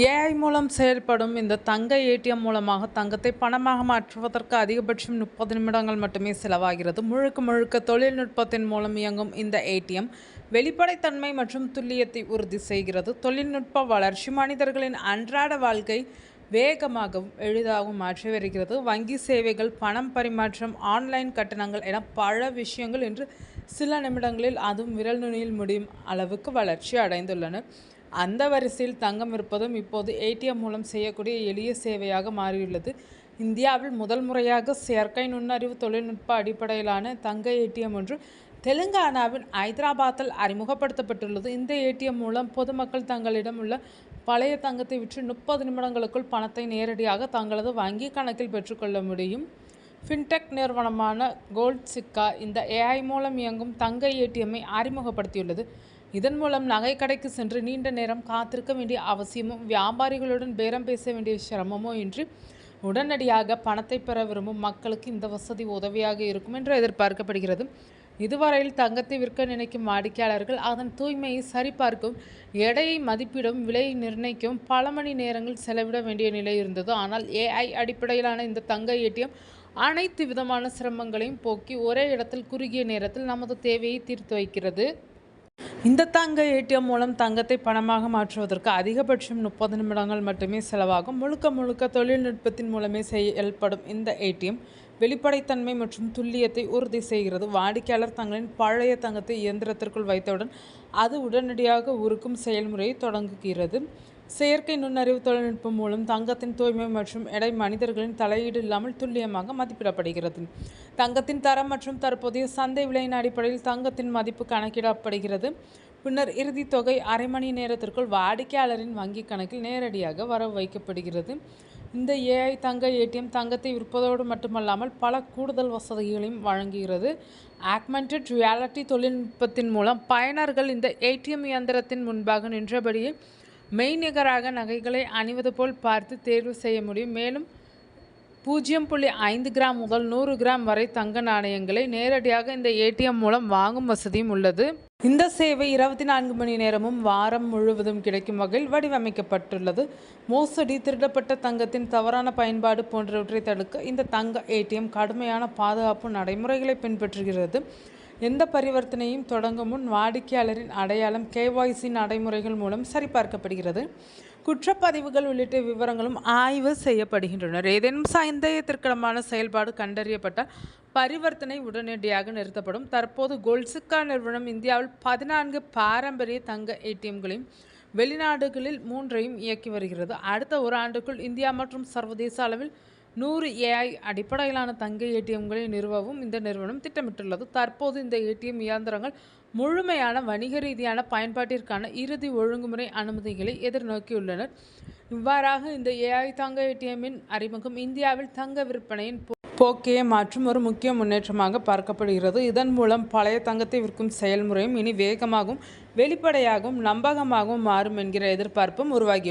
AI மூலம் செயல்படும் இந்த தங்க ஏடிஎம் மூலமாக தங்கத்தை பணமாக மாற்றுவதற்கு அதிகபட்சம் முப்பது நிமிடங்கள் மட்டுமே செலவாகிறது. முழுக்க முழுக்க தொழில்நுட்பத்தின் மூலம் இயங்கும் இந்த ஏடிஎம் வெளிப்படைத்தன்மை மற்றும் துல்லியத்தை உறுதி செய்கிறது. தொழில்நுட்ப வளர்ச்சி மனிதர்களின் அன்றாட வாழ்க்கை வேகமாகவும் எளிதாகவும் மாற்றி வருகிறது. வங்கி சேவைகள் பணம் பரிமாற்றம் ஆன்லைன் கட்டணங்கள் என பல விஷயங்கள் இன்று சில நிமிடங்களில் அதுவும் விரல் நுனியில் முடியும் அளவுக்கு வளர்ச்சி அடைந்துள்ளன. அந்த வரிசையில் தங்கம் இருப்பதும் இப்போது ஏடிஎம் மூலம் செய்யக்கூடிய எளிய சேவையாக மாறியுள்ளது. இந்தியாவில் முதல் முறையாக செயற்கை நுண்ணறிவு தொழில்நுட்ப அடிப்படையிலான தங்க ஏடிஎம் ஒன்று தெலுங்கானாவின் ஐதராபாத்தில் அறிமுகப்படுத்தப்பட்டுள்ளது. இந்த ஏடிஎம் மூலம் பொதுமக்கள் தங்களிடம் உள்ள பழைய தங்கத்தை விற்று முப்பது நிமிடங்களுக்குள் பணத்தை நேரடியாக தங்களது வங்கி கணக்கில் பெற்றுக்கொள்ள முடியும். ஃபின்டெக் நிறுவனமான கோல்ட் சிக்கா இந்த ஏஐ மூலம் இயங்கும் தங்க ஏடிஎம்மை அறிமுகப்படுத்தியுள்ளது. இதன் மூலம் நகை கடைக்கு சென்று நீண்ட நேரம் காத்திருக்க வேண்டிய அவசியமும் வியாபாரிகளுடன் பேரம் பேச வேண்டிய சிரமமோ இன்றி உடனடியாக பணத்தை பெற விரும்பும் மக்களுக்கு இந்த வசதி உதவியாக இருக்கும் என்று எதிர்பார்க்கப்படுகிறது. இதுவரையில் தங்கத்தை விற்க நினைக்கும் வாடிக்கையாளர்கள் அதன் தூய்மையை சரிபார்க்கும் எடையை மதிப்பிடும் விலையை நிர்ணயிக்கும் பல மணி நேரங்கள் செலவிட வேண்டிய நிலை இருந்தது. ஆனால் ஏஐ அடிப்படையிலான இந்த தங்க ஏடிஎம் அனைத்து விதமான சிரமங்களையும் போக்கி ஒரே இடத்தில் குறுகிய நேரத்தில் நமது தேவையை தீர்த்து வைக்கிறது. இந்த தங்க ஏடிஎம் மூலம் தங்கத்தை பணமாக மாற்றுவதற்கு அதிகபட்சம் முப்பது நிமிடங்கள் மட்டுமே செலவாகும். முழுக்க முழுக்க தொழில்நுட்பத்தின் மூலமே செயல்படும் இந்த ஏடிஎம் வெளிப்படைத்தன்மை மற்றும் துல்லியத்தை உறுதி செய்கிறது. வாடிக்கையாளர் தங்களின் பழைய தங்கத்தை இயந்திரத்திற்குள் வைத்தவுடன் அது உடனடியாக உருக்கும் செயல்முறையை தொடங்குகிறது. செயற்கை நுண்ணறிவு தொழில்நுட்பம் மூலம் தங்கத்தின் தூய்மை மற்றும் எடை மனிதர்களின் தலையீடு இல்லாமல் துல்லியமாக மதிப்பிடப்படுகிறது. தங்கத்தின் தரம் மற்றும் தற்போதைய சந்தை விலையின் அடிப்படையில் தங்கத்தின் மதிப்பு கணக்கிடப்படுகிறது. பின்னர் இறுதி தொகை அரை மணி நேரத்திற்குள் வாடிக்கையாளரின் வங்கிக் கணக்கில் நேரடியாக வரவு வைக்கப்படுகிறது. இந்த ஏஐ தங்க ஏடிஎம் தங்கத்தை விற்பதோடு மட்டுமல்லாமல் பல கூடுதல் வசதிகளையும் வழங்குகிறது. ஆக்மெண்டட் ரியாலிட்டி தொழில்நுட்பத்தின் மூலம் பயனர்கள் இந்த ஏடிஎம் இயந்திரத்தின் முன்பாக நின்றபடியே மெய்நிகராக நகைகளை அணிவது போல் பார்த்து தேர்வு செய்ய முடியும். மேலும் பூஜ்ஜியம் புள்ளி ஐந்து கிராம் முதல் நூறு கிராம் வரை தங்க நாணயங்களை நேரடியாக இந்த ஏடிஎம் மூலம் வாங்கும் வசதியும் உள்ளது. இந்த சேவை இருபத்தி நான்கு மணி நேரமும் வாரம் முழுவதும் கிடைக்கும் வகையில் வடிவமைக்கப்பட்டுள்ளது. மோசடி திருடப்பட்ட தங்கத்தின் தவறான பயன்பாடு போன்றவற்றை தடுக்க இந்த தங்க ஏடிஎம் கடுமையான பாதுகாப்பு நடைமுறைகளை பின்பற்றுகிறது. எந்த பரிவர்த்தனையும் தொடங்கும் முன் வாடிக்கையாளரின் அடையாளம் கேவாய்சி நடைமுறைகள் மூலம் சரிபார்க்கப்படுகிறது. குற்றப்பதிவுகள் உள்ளிட்ட விவரங்களும் ஆய்வு செய்யப்படுகின்றனர். ஏதேனும் சந்தேகத்திற்கிடமான செயல்பாடு கண்டறியப்பட்ட பரிவர்த்தனை உடனடியாக நிறுத்தப்படும். தற்போது கோல்சுக்கா நிறுவனம் இந்தியாவில் பதினான்கு பாரம்பரிய தங்க ஏடிஎம்களையும் வெளிநாடுகளில் மூன்றையும் இயக்கி வருகிறது. அடுத்த ஒரு ஆண்டுக்குள் இந்தியா மற்றும் சர்வதேச அளவில் நூறு ஏஐ அடிப்படையிலான தங்க ஏடிஎம்களை நிறுவவும் இந்த நிறுவனம் திட்டமிட்டுள்ளது. தற்போது இந்த ஏடிஎம் இயந்திரங்கள் முழுமையான வணிக ரீதியான பயன்பாட்டிற்கான இறுதி ஒழுங்குமுறை அனுமதிகளை எதிர்நோக்கியுள்ளனர் இவ்வாறாக இந்த ஏஐ தங்க ஏடிஎம்மின் அறிமுகம் இந்தியாவில் தங்க விற்பனையின் போக்கையை மாற்றும் ஒரு முக்கிய முன்னேற்றமாக பார்க்கப்படுகிறது. இதன் மூலம் பழைய தங்கத்தை விற்கும் செயல்முறையும் இனி வேகமாகவும் வெளிப்படையாகவும் நம்பகமாகவும் மாறும் என்கிற எதிர்பார்ப்பும் உருவாகியுள்ளது